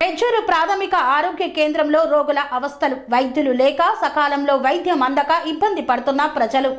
పెంచూరు ప్రాథమిక ఆరోగ్య కేంద్రంలో రోగుల అవస్థలు వైద్యులు లేక సకాలంలో వైద్యం అందక ఇబ్బంది పడుతున్న ప్రజలు.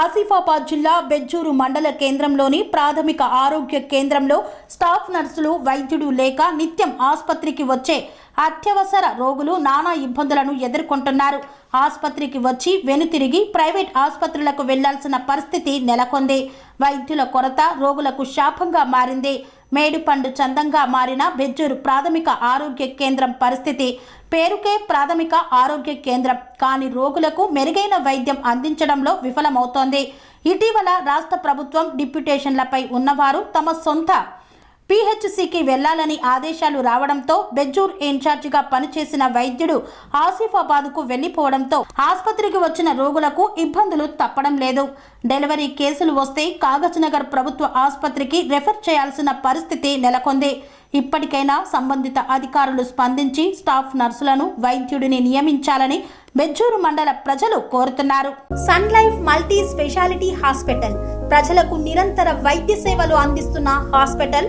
ఆసిఫాబాద్ జిల్లా బెజ్జూరు మండల కేంద్రంలోని ప్రాథమిక ఆరోగ్య కేంద్రంలో స్టాఫ్ నర్సులు వైద్యుడు లేక నిత్యం ఆసుపత్రికి వచ్చే అత్యవసర రోగులు నానా ఇబ్బందులను ఎదుర్కొంటున్నారు. ఆసుపత్రికి వచ్చి వెనుతిరిగి ప్రైవేట్ ఆసుపత్రులకు వెళ్ళాల్సిన పరిస్థితి నెలకొంది. వైద్యుల కొరత రోగులకు శాపంగా మారింది. మేడిపండు చందంగా మారిన బెజ్జూరు ప్రాథమిక ఆరోగ్య కేంద్రం పరిస్థితి. పేరుకే ప్రాథమిక ఆరోగ్య కేంద్రం. కానీ రోగులకు మెరుగైన వైద్యం అందించడంలో విఫలమవుతోంది. ఇటీవల రాష్ట్ర ప్రభుత్వం డిప్యుటేషన్లపై ఉన్నవారు తమ సొంత పిహెచ్సికి వెళ్ళాలని ఆదేశాలు రావడంతో బెజ్జూర్ ఇన్ఛార్జిగా పనిచేసిన వైద్యుడు ఆసిఫాబాద్కు వెళ్ళిపోవడంతో ఆసుపత్రికి వచ్చిన రోగులకు ఇబ్బందులు తప్పడం లేదు. డెలివరీ కేసులు వస్తే కాగజ్నగర్ ప్రభుత్వ ఆసుపత్రికి రెఫర్ చేయాల్సిన పరిస్థితి నెలకొంది. ఇప్పటికైనా సంబంధిత అధికారులు స్పందించి స్టాఫ్ నర్సులను వైద్యుడిని నియమించాలని బెజ్జూరు మండల ప్రజలు కోరుతున్నారు. Sun Life multi speciality hospital. ప్రజలకు నిరంతర వైద్య సేవలు అందిస్తున్న హాస్పిటల్